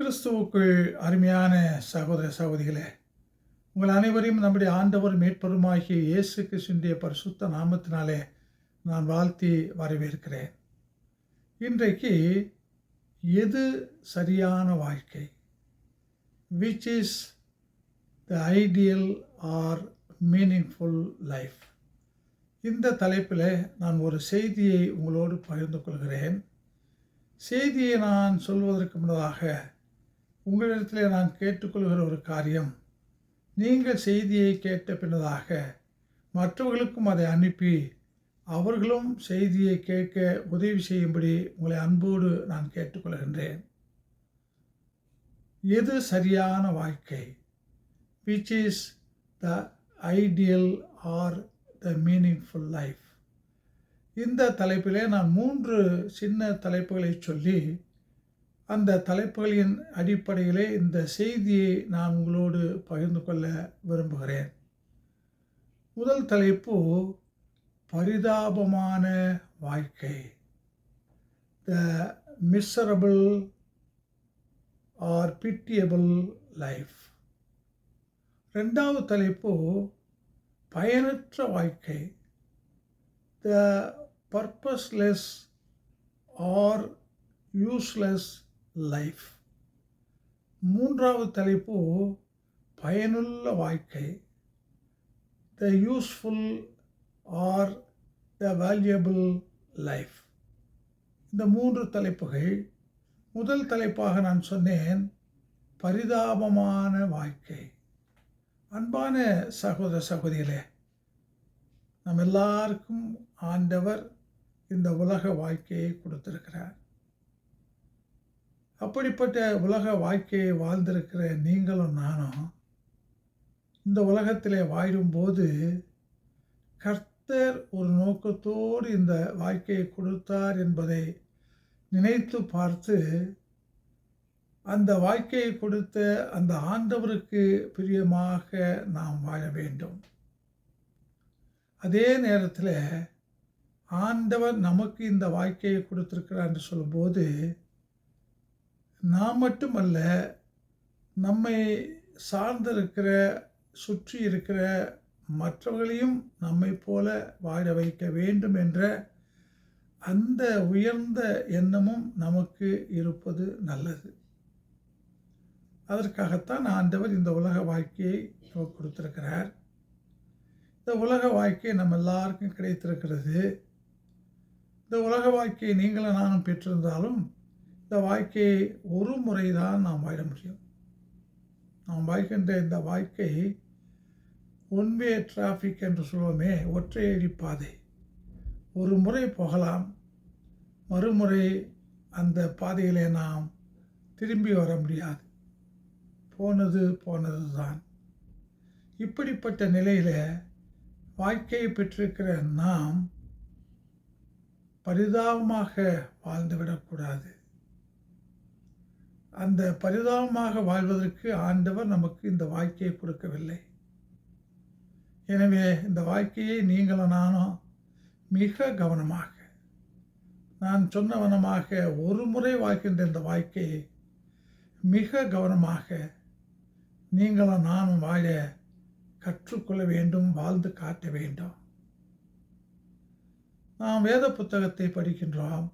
கிறிஸ்துவுக்குள் அருமையான சகோதர சகோதரிகளே உங்கள் அனைவரையும் நம்முடைய ஆண்டவர் மேற்பருமாகிய இயேசு கிறிஸ்துடைய பரிசுத்த நாமத்தினாலே நான் வாழ்த்தி வரவேற்கிறேன். இன்றைக்கு எது சரியான வாழ்க்கை? Which is the ideal or meaningful life இந்த தலைப்பில் நான் ஒரு செய்தியை உங்களோடு பகிர்ந்து கொள்கிறேன். செய்தியை நான் சொல்வதற்கு முன்னதாக உங்களிடத்தில் நான் கேட்டுக்கொள்கிற ஒரு காரியம் நீங்கள் செய்தியை கேட்ட பின்னதாக மற்றவர்களுக்கும் அதை அனுப்பி அவர்களும் செய்தியை கேட்க உதவி செய்யும்படி உங்களை அன்போடு நான் கேட்டுக்கொள்கின்றேன். எது சரியான வாழ்க்கை? Which is the ideal or the meaningful life இந்த தலைப்பிலே நான் மூன்று சின்ன தலைப்புகளை சொல்லி அந்த தலைப்புகளின் அடிப்படையிலே இந்த செய்தியை நான் உங்களோடு பகிர்ந்து கொள்ள விரும்புகிறேன். முதல் தலைப்பு பரிதாபமான வாழ்க்கை. The miserable or pitiable life ரெண்டாவது தலைப்பு பயனற்ற வாழ்க்கை. The purposeless or useless life மூன்றாவது தலைப்பு பயனுள்ள வாழ்க்கை. The useful or the valuable life இந்த மூன்று தலைப்புகள் முதல் தலைப்பாக நான் சொன்னேன் பரிதாபமான வாழ்க்கை. அன்பான சகோதர சகோதரிகளே நம் எல்லாருக்கும் ஆண்டவர் இந்த உலக வாழ்க்கையை கொடுத்திருக்கிறார். அப்படிப்பட்ட உலக வாழ்க்கையை வாழ்ந்திருக்கிற நீங்களும் நானும் இந்த உலகத்திலே வாழும்போது கர்த்தர் ஒரு நோக்கத்தோடு இந்த வாழ்க்கையை கொடுத்தார் என்பதை நினைத்து பார்த்து அந்த வாழ்க்கையை கொடுத்த அந்த ஆண்டவருக்கு பிரியமாக நாம் வாழ வேண்டும். அதே நேரத்தில் ஆண்டவர் நமக்கு இந்த வாழ்க்கையை கொடுத்துருக்கிறார் என்று சொல்லும்போது நாம் மட்டுமல்ல நம்மை சார்ந்திருக்கிற சுற்றி இருக்கிற மற்றவர்களையும் நம்மை போல வாழ வைக்க வேண்டும் என்ற அந்த உயர்ந்த எண்ணமும் நமக்கு இருப்பது நல்லது. அதற்காகத்தான் ஆண்டவர் இந்த உலக வாழ்க்கையை நமக்கு கொடுத்திருக்கிறார். இந்த உலக வாழ்க்கை நம்ம எல்லாருக்கும் கிடைத்திருக்கிறது. இந்த உலக வாழ்க்கையை நீங்களும் நானும் பெற்றிருந்தாலும் இந்த வாழ்க்கையை ஒரு முறை தான் நாம் வாழ முடியும். நாம் வாழ்கின்ற இந்த வாழ்க்கை ஒன்வே டிராஃபிக் என்று சொல்லுவோமே ஒற்றையடி பாதை. ஒரு முறை போகலாம் மறுமுறை அந்த பாதையிலே நாம் திரும்பி வர முடியாது. போனது போனது தான் இப்படிப்பட்ட நிலையில் வாழ்க்கையை பெற்றிருக்கிற நாம் பரிதாபமாக வாழ்ந்துவிடக்கூடாது அந்த பரிதாபமாக வாழ்வதற்கு ஆண்டவர் நமக்கு இந்த வாழ்க்கையை கொடுக்கவில்லை. எனவே இந்த வாழ்க்கையை நீங்களும் நானும் மிக கவனமாக நான் சொன்னவனமாக ஒரு முறை வாழ்க்கின்ற இந்த வாழ்க்கையை மிக கவனமாக நீங்களும் நானும் வாழ கற்றுக்கொள்ள வேண்டும் வாழ்ந்து காட்ட வேண்டும். நாம் வேத புத்தகத்தை படிக்கின்றோம்.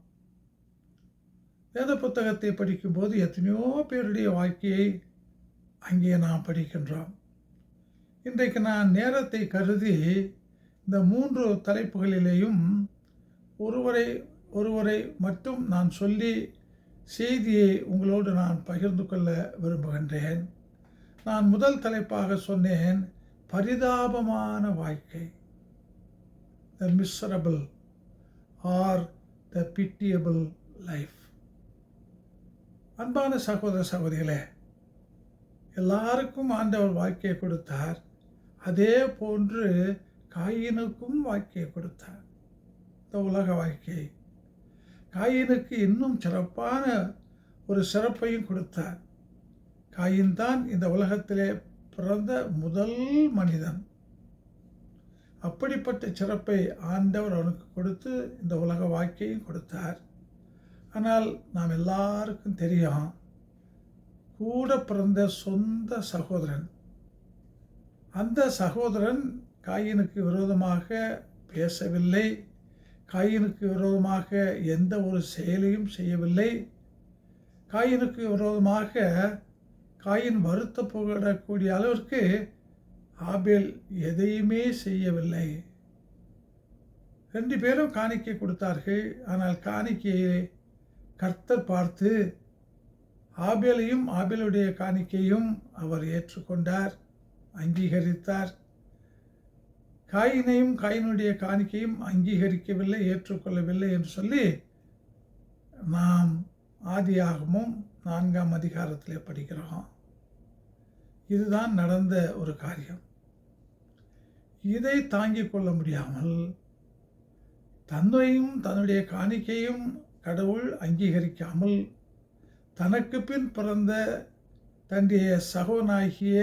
வேத புத்தகத்தை படிக்கும்போது எத்தனையோ பேருடைய வாழ்க்கையை அங்கே நாம் படிக்கின்றோம். இன்றைக்கு நான் நேரத்தை கருதி இந்த மூன்று தலைப்புகளிலேயும் ஒருவரை ஒருவரை மட்டும் நான் சொல்லி செய்தியை உங்களோடு நான் பகிர்ந்து கொள்ள விரும்புகின்றேன். நான் முதல் தலைப்பாக சொன்னேன் பரிதாபமான வாழ்க்கை. The miserable or the pitiable life அன்பான சகோதர சகோதரிகளே எல்லாருக்கும் ஆண்டவர் வாழ்க்கையை கொடுத்தார். அதே போன்று காயினுக்கும் வாழ்க்கையை கொடுத்தார். இந்த உலக வாழ்க்கை. காயினுக்கு இன்னும் சிறப்பான ஒரு சிறப்பையும் கொடுத்தார். காயின் தான் இந்த உலகத்திலே பிறந்த முதல் மனிதன். அப்படிப்பட்ட சிறப்பை ஆண்டவர் அவனுக்கு கொடுத்து இந்த உலக வாழ்க்கையும் கொடுத்தார். ஆனால் நாம் எல்லாருக்கும் தெரியும் கூட பிறந்த சொந்த சகோதரன். அந்த சகோதரன் காயினுக்கு விரோதமாக பேசவில்லை காயினுக்கு விரோதமாக எந்த ஒரு செயலையும் செய்யவில்லை. காயினுக்கு விரோதமாக காயின் வருத்தப்படக்கூடிய அளவிற்கு ஆபேல் எதையுமே செய்யவில்லை. ரெண்டு பேரும் காணிக்கை கொடுத்தார்கள் ஆனால் காணிக்கையை கர்த்தர் பார்த்து ஆபேலையும் ஆபேலுடைய காணிக்கையும் அவர் ஏற்றுக்கொண்டார் அங்கீகரித்தார். காயினையும் காயினுடைய காணிக்கையும் அங்கீகரிக்கவில்லை ஏற்றுக்கொள்ளவில்லை என்று சொல்லி நாம் ஆதியாகமும் நான்காம் அதிகாரத்திலே படிக்கிறோம். இதுதான் நடந்த ஒரு காரியம். இதை தாங்கிக் கொள்ள முடியாமல் தன்னையும் தன்னுடைய காணிக்கையும் கடவுள் அங்கீகரிக்காமல் தனக்கு பின் பிறந்த தன்னுடைய சகோனாகிய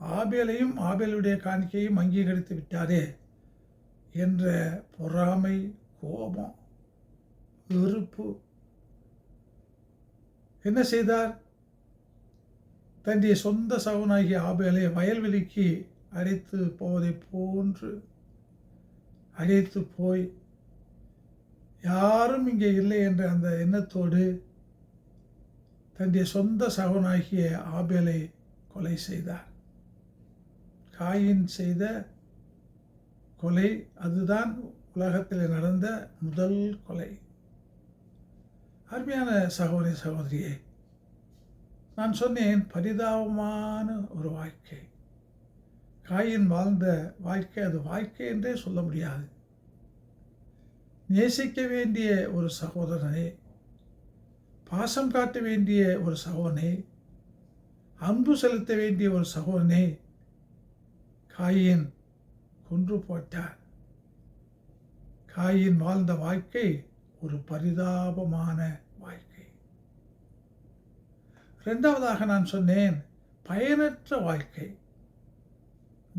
ஆபேலையும் ஆபேலுடைய காணிக்கையும் அங்கீகரித்து விட்டாரே என்ற பொறாமை கோபம் வெறுப்பு. என்ன செய்தார்? தன்னுடைய சொந்த சகோனாகிய ஆபேலை வயல்வெளிக்கு அழைத்து போவதை போன்று அழைத்து போய் யாரும் இங்கே இல்லை என்ற அந்த எண்ணத்தோடு தன்னுடைய சொந்த சகோனாகிய ஆபேலை கொலை செய்தார். காயின் செய்த கொலை அதுதான் உலகத்தில் நடந்த முதல் கொலை. அருமையான சகோதரி சகோதரியே நான் சொன்னேன் பரிதாபமான ஒரு வாழ்க்கை. காயின் வாழ்ந்த வாழ்க்கை அது வாழ்க்கை என்றே சொல்ல முடியாது. நேசிக்க வேண்டிய ஒரு சகோதரனை பாசம் காட்ட வேண்டிய ஒரு சகோதனை அன்பு செலுத்த வேண்டிய ஒரு சகோதரனை காயின் கொன்று போட்டார். காயின் வாழ்ந்த வாழ்க்கை ஒரு பரிதாபமான வாழ்க்கை. ரெண்டாவதாக நான் சொன்னேன் பயனற்ற வாழ்க்கை.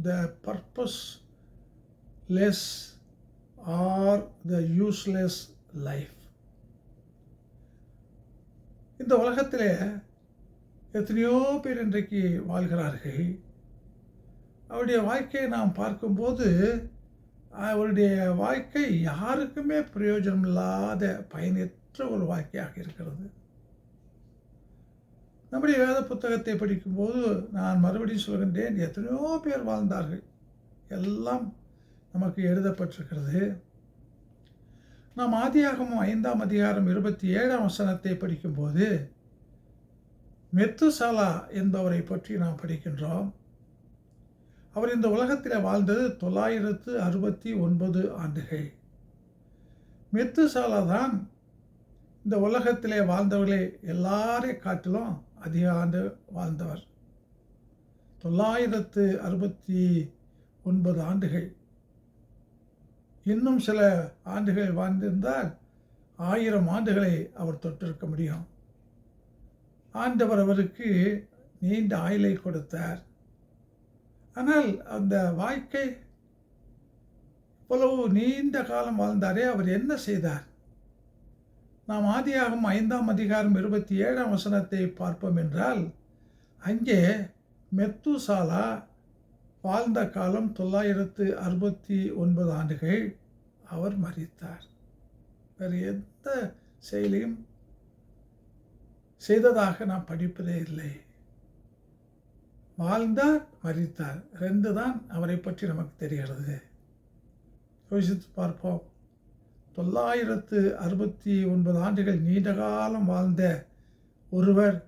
The purposeless or the useless life இந்த உலகத்தில் எத்தனையோ பேர் இன்றைக்கு வாழ்கிறார்கள். அவருடைய வாழ்க்கையை நாம் பார்க்கும்போது அவருடைய வாழ்க்கை யாருக்குமே பிரயோஜனம் இல்லாத பயனற்ற ஒரு வாழ்க்கையாக இருக்கிறது. நம்முடைய வேத புத்தகத்தை படிக்கும்போது நான் மறுபடியும் சொல்கின்றேன் எத்தனையோ பேர் வாழ்ந்தார்கள். எல்லாம் நமக்கு எழுதப்பட்டிருக்கிறது. நாம் ஆதியாகமும் ஐந்தாம் அதிகாரம் இருபத்தி ஏழாம் வசனத்தை படிக்கும்போது மெத்துசாலா என்பவரை பற்றி நாம் படிக்கின்றோம். அவர் இந்த உலகத்தில் வாழ்ந்தது தொள்ளாயிரத்து அறுபத்தி ஒன்பது ஆண்டுகள். மெத்துசாலா தான் இந்த உலகத்திலே வாழ்ந்தவர்களே எல்லாரை காட்டிலும் அதிக ஆண்டு வாழ்ந்தவர். தொள்ளாயிரத்து அறுபத்தி ஒன்பது ஆண்டுகள். இன்னும் சில ஆண்டுகள் வாழ்ந்திருந்தால் ஆயிரம் ஆண்டுகளை அவர் தொட்டிருக்க முடியும். ஆண்டவர் அவருக்கு நீண்ட ஆயுளை கொடுத்தார். ஆனால் அந்த வாழ்க்கை இவ்வளவு நீண்ட காலம் வாழ்ந்தாரே அவர் என்ன செய்தார்? நாம் ஆதியாகும் ஐந்தாம் அதிகாரம் இருபத்தி ஏழாம் வசனத்தை பார்ப்போம் என்றால் அங்கே மெத்துசாலா வாழ்ந்த காலம் தொள்ளாயிரத்து அறுபத்தி ஒன்பது ஆண்டுகள் அவர் மறித்தார். வேறு எந்த செயலையும் செய்ததாக நான் படிப்பதே இல்லை. வாழ்ந்தார் மறித்தார். ரெண்டு தான் அவரை பற்றி நமக்கு தெரிகிறது. யோசித்து பார்ப்போம். தொள்ளாயிரத்து அறுபத்தி ஒன்பது ஆண்டுகள் நீண்ட காலம் வாழ்ந்த ஒருவர்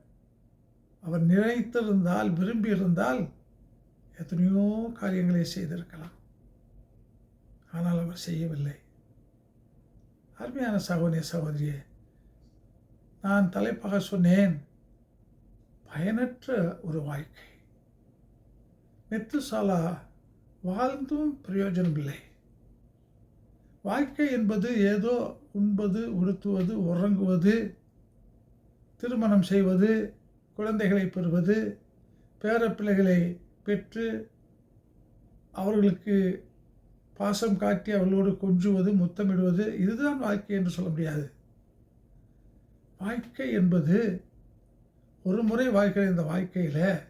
அவர் நினைத்திருந்தால் விரும்பியிருந்தால் எத்தனையோ காரியங்களை செய்திருக்கலாம். ஆனால் அவர் செய்யவில்லை. அருமையான சகோதரிய சகோதரியே நான் தலைப்பாக சொன்னேன் பயனற்ற ஒரு வாழ்க்கை. நெத்துசாலா வாழ்ந்தும் பிரயோஜனம் இல்லை. வாழ்க்கை என்பது ஏதோ உண்பது உடுத்துவது உறங்குவது திருமணம் செய்வது குழந்தைகளை பெறுவது பேரப்பிள்ளைகளை பெற்று அவர்களுக்கு பாசம் காட்டி அவர்களோடு கொஞ்சுவது முத்தமிடுவது இதுதான் வாழ்க்கை என்று சொல்ல முடியாது. வாழ்க்கை என்பது ஒரு முறை வாழ்கிற இந்த வாழ்க்கையில்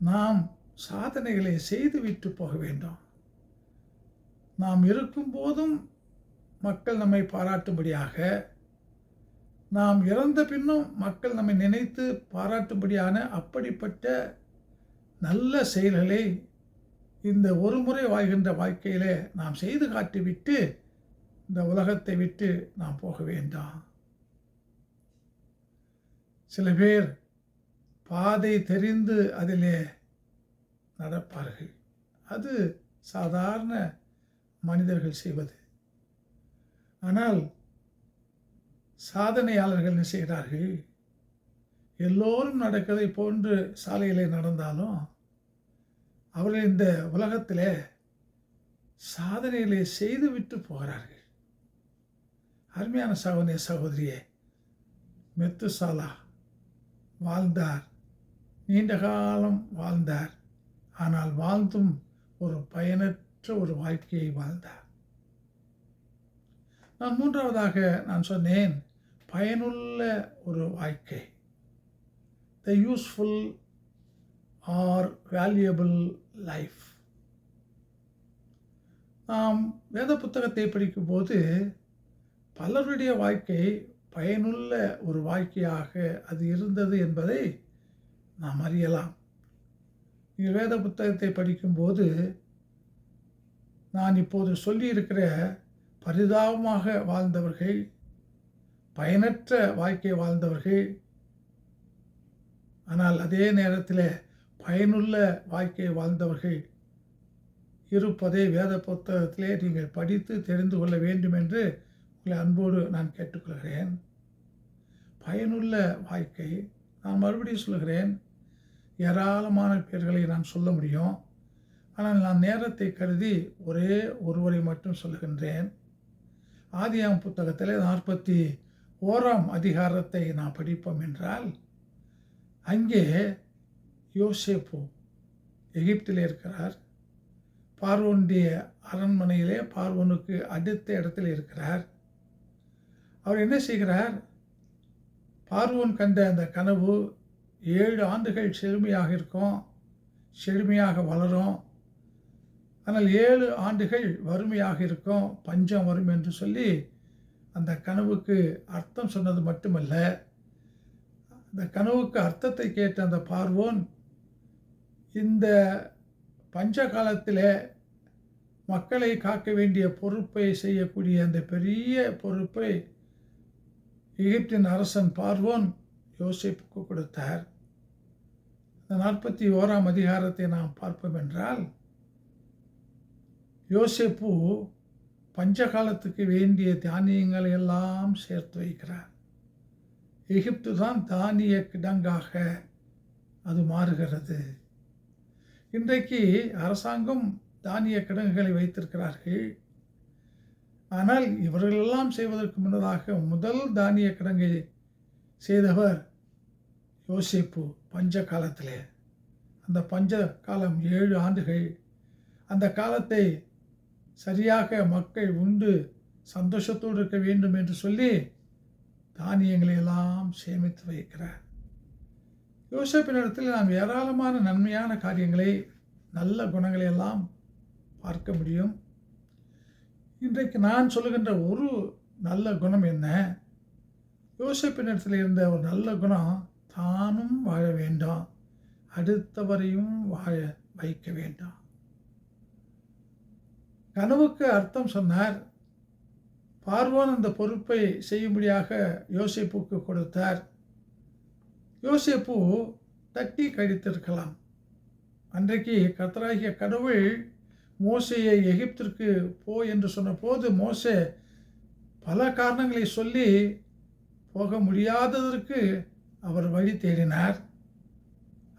நாம் சாதனைகளை செய்துவிட்டு போக வேண்டும். நாம் இருக்கும்போதும் மக்கள் நம்மை பாராட்டும்படியாக நாம் இறந்த பின்னும் மக்கள் நம்மை நினைத்து பாராட்டும்படியான அப்படிப்பட்ட நல்ல செயல்களை இந்த ஒரு முறை வாழ்கின்ற வாழ்க்கையிலே நாம் செய்து காட்டிவிட்டு இந்த உலகத்தை விட்டு நாம் போக வேண்டாம். சில பேர் பாதை தெரிந்து அதிலே நடப்பார்கள். அது சாதாரண மனிதர்கள் செய்வது. ஆனால் சாதனையாளர்கள் என்ன செய்கிறார்கள்? எல்லோரும் நடக்கதை போன்று சாலையிலே நடந்தாலும் அவர்கள் இந்த உலகத்தில் சாதனைகளை செய்துவிட்டு போகிறார்கள். அருமையான சகோதரிய சகோதரியே மெத்துசாலா வாழ்ந்தார். நீண்ட காலம் வாழ்ந்தார். ஆனால் வாழ்ந்தும் ஒரு பயனற்ற ஒரு வாழ்க்கையை வாழ்ந்தார். நான் மூன்றாவதாக நான் சொன்னேன் பயனுள்ள ஒரு வாழ்க்கை. The useful or valuable life நாம் வேத புத்தகத்தை படிக்கும்போது பலருடைய வாழ்க்கை பயனுள்ள ஒரு வாழ்க்கையாக அது இருந்தது என்பதை நாம் அறியலாம். நீங்கள் வேத புத்தகத்தை படிக்கும்போது நான் இப்போது சொல்லியிருக்கிற பரிதாபமாக வாழ்ந்தவர்கள் பயனற்ற வாழ்க்கை வாழ்ந்தவர்கள் ஆனால் அதே நேரத்தில் பயனுள்ள வாழ்க்கை வாழ்ந்தவர்கள் இருப்பதை வேத புத்தகத்திலே நீங்கள் படித்து தெரிந்து கொள்ள வேண்டும் என்று உங்களை அன்போடு நான் கேட்டுக்கொள்கிறேன். பயனுள்ள வாழ்க்கை நான் மறுபடியும் சொல்கிறேன் ஏராளமான பேர்களை நான் சொல்ல முடியும். ஆனால் நான் நேரத்தை கருதி ஒரே ஒருவரை மட்டும் சொல்லுகின்றேன். ஆதியாம் புத்தகத்தில் நாற்பத்தி ஓராம் அதிகாரத்தை நான் படிப்போம் என்றால் அங்கே யோசேப்பு எகிப்தில் இருக்கிறார். பார்வோனுடைய அரண்மனையிலே பார்வோனுக்கு அடுத்த இடத்துல இருக்கிறார். அவர் என்ன செய்கிறார்? பார்வோன் கண்ட அந்த கனவு ஏழு ஆண்டுகள் செழுமையாக இருக்கும் செழுமையாக வளரும். ஆனால் ஏழு ஆண்டுகள் வறுமையாக இருக்கும் பஞ்சம் வரும் என்று சொல்லி அந்த கனவுக்கு அர்த்தம் சொன்னது மட்டுமல்ல. அந்த கனவுக்கு அர்த்தத்தை கேட்ட அந்த பார்வோன் இந்த பஞ்ச காலத்தில் மக்களை காக்க வேண்டிய பொறுப்பை செய்யக்கூடிய அந்த பெரிய பொறுப்பை எகிப்தின் அரசன் பார்வோன் யோசிப்புக்கு கொடுத்தார். இந்த நாற்பத்தி ஓராம் அதிகாரத்தை நாம் பார்ப்போம் என்றால் யோசிப்பு பஞ்ச காலத்துக்கு வேண்டிய தானியங்களை எல்லாம் சேர்த்து வைக்கிறார். எகிப்து தான் தானிய கிடங்காக அது மாறுகிறது. இன்றைக்கு அரசாங்கம் தானிய கிடங்குகளை வைத்திருக்கிறார்கள். ஆனால் இவர்களெல்லாம் செய்வதற்கு முன்னதாக முதல் தானிய கிடங்கை செய்தவர் யோசிப்பு பஞ்ச காலத்தில். அந்த பஞ்ச காலம் ஏழு ஆண்டுகள். அந்த காலத்தை சரியாக மக்கள் உண்டு சந்தோஷத்தோடு இருக்க வேண்டும் என்று சொல்லி தானியங்களை எல்லாம் சேமித்து வைக்கிறார். யோசப்பினிடத்தில் நாம் ஏராளமான நன்மையான காரியங்களை நல்ல குணங்களை எல்லாம் பார்க்க முடியும். இன்றைக்கு நான் சொல்லுகின்ற ஒரு நல்ல குணம் என்ன? யோசப்பினிடத்தில் இருந்த ஒரு நல்ல குணம் தானும் வாழ வேண்டாம். அடுத்தவரையும் வாழ வைக்க வேண்டாம். கனவுக்கு அர்த்தம் சொன்னார். பார்வோன் அந்த பொறுப்பை செய்யும்படியாக யோசிப்புக்கு கொடுத்தார். யோசிப்பு தட்டி கழித்திருக்கலாம் அன்றைக்கு கத்தராகிய கடவுள் மோசையை எகிப்திற்கு போ என்று சொன்னபோது மோசே பல காரணங்களை சொல்லி போக முடியாததற்கு அவர் வழி தேடினார்.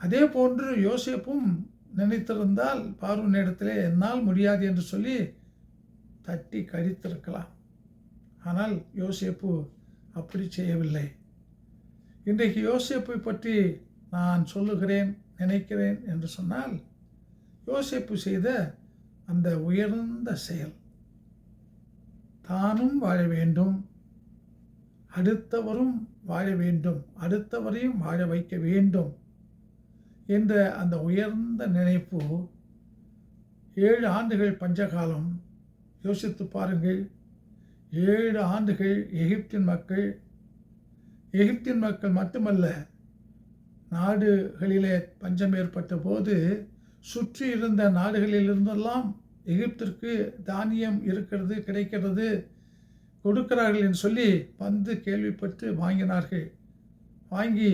அதே போன்று யோசேப்பும் நினைத்திருந்தால் பார்வன் இடத்திலே என்னால் முடியாது என்று சொல்லி தட்டி கழித்திருக்கலாம் ஆனால் யோசிப்பு அப்படி செய்யவில்லை. இன்றைக்கு யோசிப்பை பற்றி நான் சொல்லுகிறேன் நினைக்கிறேன் என்று சொன்னால் யோசிப்பு செய்த அந்த உயர்ந்த செயல் தானும் வாழ வேண்டும் அடுத்தவரும் வாழ வேண்டும் அடுத்தவரையும் வாழ வைக்க வேண்டும் என்ற அந்த உயர்ந்த நினைப்பு ஏழு ஆண்டுகள் பஞ்சகாலம். யோசித்து பாருங்கள் ஏழு ஆண்டுகள் எகிப்தின் மக்கள் எகிப்தின் மக்கள் மட்டுமல்ல நாடுகளிலே பஞ்சம் ஏற்பட்ட போது சுற்றி இருந்த நாடுகளிலிருந்தெல்லாம் எகிப்திற்கு தானியம் இருக்கிறது கிடைக்கிறது கொடுக்கிறார்கள் என்று சொல்லி வந்து கேள்விப்பட்டு வாங்கினார்கள். வாங்கி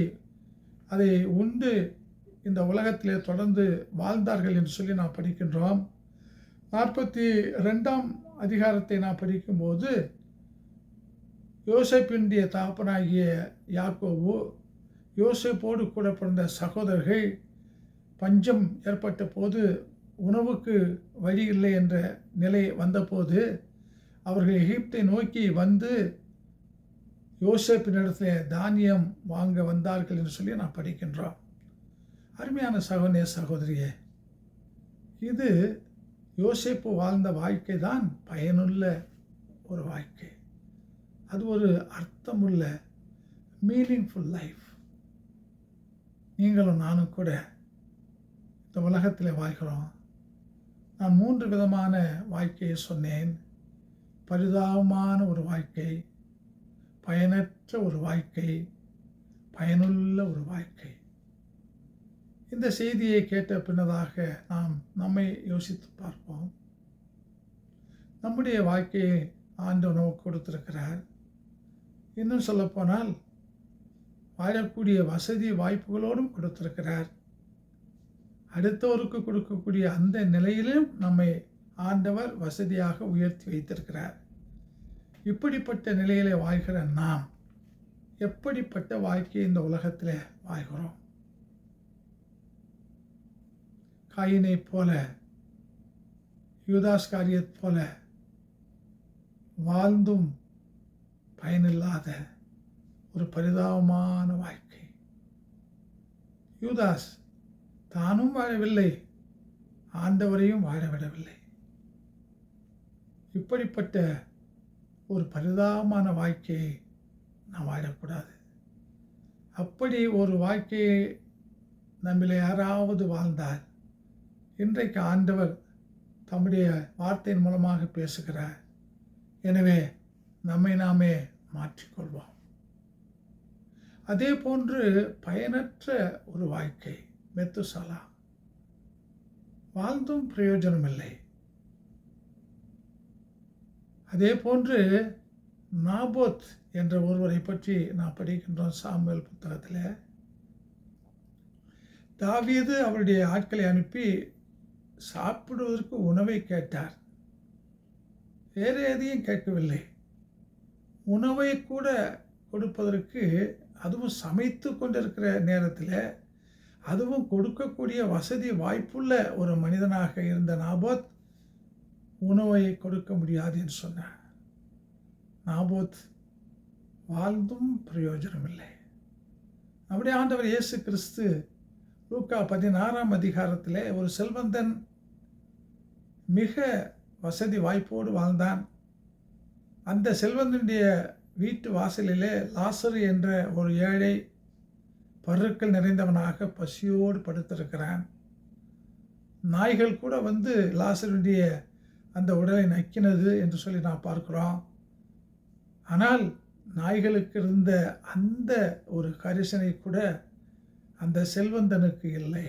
அதை உண்டு இந்த உலகத்திலே தொடர்ந்து வாழ்ந்தார்கள் என்று சொல்லி நாம் படிக்கின்றோம். நாற்பத்தி ரெண்டாம் அதிகாரத்தை நாம் படிக்கும்போது யோசப்பினுடைய தாப்பனாகிய யாக்கோவு யோசைப்போடு கூட பிறந்த சகோதரர்கள் பஞ்சம் ஏற்பட்ட போது உணவுக்கு வழி இல்லை என்ற நிலை வந்தபோது அவர்கள் எகிப்தை நோக்கி வந்து யோசப்பினிடத்தில் தானியம் வாங்க வந்தார்கள் என்று சொல்லி நான் படிக்கின்றோம். அருமையான சகோதரிய சகோதரியே இது யோசிப்பு வாழ்ந்த வாழ்க்கை தான் பயனுள்ள ஒரு வாழ்க்கை. அது ஒரு அர்த்தமுள்ள மீனிங்ஃபுல் லைஃப் நீங்களும் நானும் கூட இந்த உலகத்தில் வாழ்கிறோம். நான் மூன்று விதமான வாழ்க்கையை சொன்னேன். பரிதாபமான ஒரு வாழ்க்கை பயனற்ற ஒரு வாழ்க்கை பயனுள்ள ஒரு வாழ்க்கை. இந்த செய்தியை கேட்ட பின்னதாக நாம் நம்மை யோசித்து பார்ப்போம். நம்முடைய வாழ்க்கையை ஆண்டு உணவு கொடுத்திருக்கிறார். இன்னும் சொல்லப்போனால் வாழக்கூடிய வசதி வாய்ப்புகளோடும் கொடுத்திருக்கிறார். அடுத்தவருக்கு கொடுக்கக்கூடிய அந்த நிலையிலும் நம்மை ஆண்டவர் வசதியாக உயர்த்தி வைத்திருக்கிறார். இப்படிப்பட்ட நிலையிலே வாழ்கிற நாம் எப்படிப்பட்ட வாழ்க்கையை இந்த உலகத்தில் வாழ்கிறோம்? காயினை போல யூதாஸ் காரியத் போல வாழ்ந்தும் பயனில்லாத ஒரு பரிதாபமான வாழ்க்கை. யூதாஸ் தானும் வாழவில்லை. ஆண்டவரையும் வாழவிடவில்லை இப்படிப்பட்ட ஒரு பரிதாபமான வாழ்க்கையை நாம் வாழக்கூடாது. அப்படி ஒரு வாழ்க்கையை நம்மில் யாராவது வாழ்ந்தால் இன்றைக்கு ஆண்டவர் தம்முடைய வார்த்தையின் மூலமாக பேசுகிறார். எனவே நம்மை நாமே மாற்றிக்கொள்வோம். அதே போன்று பயனற்ற ஒரு வாழ்க்கை மெத்துசலா. வாழ்ந்தும் பிரயோஜனமில்லை. அதே போன்று நாபோத் என்ற ஒருவரை பற்றி நான் படிக்கின்றோம் சாமுவேல் புத்தகத்தில். தாவீது அவருடைய ஆட்களை அனுப்பி சாப்பிடுவதற்கு உணவை கேட்டார். வேறு எதையும் கேட்கவில்லை. உணவை கூட கொடுப்பதற்கு அதுவும் சமைத்து கொண்டிருக்கிற நேரத்தில் அதுவும் கொடுக்கக்கூடிய வசதி வாய்ப்புள்ள ஒரு மனிதனாக இருந்த நாபோத் உணவை கொடுக்க முடியாது என்று சொன்னார். நாபோத் வாழ்ந்தும் பிரயோஜனம் இல்லை நம்முடைய ஆண்டவர் இயேசு கிறிஸ்து லூக்கா பதினாறாம் அதிகாரத்தில் ஒரு செல்வந்தன் மிக வசதி வாய்ப்போடு வாழ்ந்தான். அந்த செல்வந்தனுடைய வீட்டு வாசலிலே லாசரு என்ற ஒரு ஏழை பருக்கள் நிறைந்தவனாக பசியோடு படுத்திருக்கிறான். நாய்கள் கூட வந்து லாசருடைய அந்த உடலை நக்கினது என்று சொல்லி நான் பார்க்குறோம். ஆனால் நாய்களுக்கு இருந்த அந்த ஒரு கரிசனை கூட அந்த செல்வந்தனுக்கு இல்லை.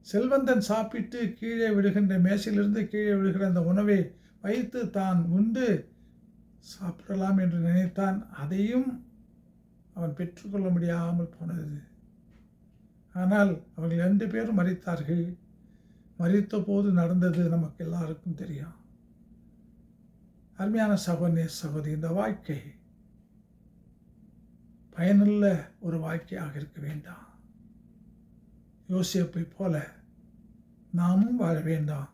செல்வந்தன் சாப்பிட்டு கீழே விடுகின்ற மேசையிலிருந்து கீழே விடுகிற அந்த உணவை வைத்து தான் உண்டு. சாப்பிடலாம் என்று நினைத்தான். அதையும் அவன் பெற்றுக்கொள்ள முடியாமல் போனது. ஆனால் அவர்கள் ரெண்டு பேரும் மறித்தார்கள் மறித்த போது நடந்தது நமக்கு எல்லாருக்கும் தெரியும். அருமையான சகோதரே சகோதரி இந்த வாழ்க்கை பயனுள்ள ஒரு வாழ்க்கையாக இருக்க வேண்டாம். யோசிப்பை போல நாமும் வாழ வேண்டாம்.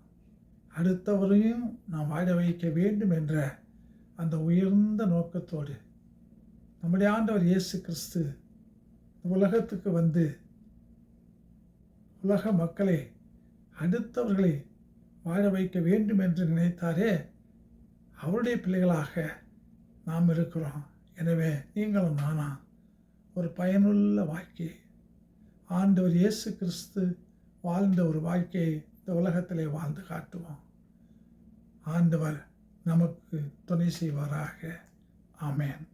அடுத்தவரையும் நாம் வாழ வைக்க வேண்டும் என்ற அந்த உயர்ந்த நோக்கத்தோடு நம்முடைய ஆண்டவர் இயேசு கிறிஸ்து உலகத்துக்கு வந்து உலக மக்களை அடுத்தவர்களை வாழ வைக்க வேண்டும் என்று நினைத்தாரே அவருடைய பிள்ளைகளாக நாம் இருக்கிறோம். எனவே நீங்களும் நானா ஒரு பயனுள்ள வாழ்க்கை ஆண்டவர் இயேசு கிறிஸ்து வாழ்ந்த ஒரு வாழ்க்கையை இந்த உலகத்திலே வாழ்ந்து காட்டுவோம். ஆண்டவர் நமக்கு துணை செய்வாராக. ஆமேன்.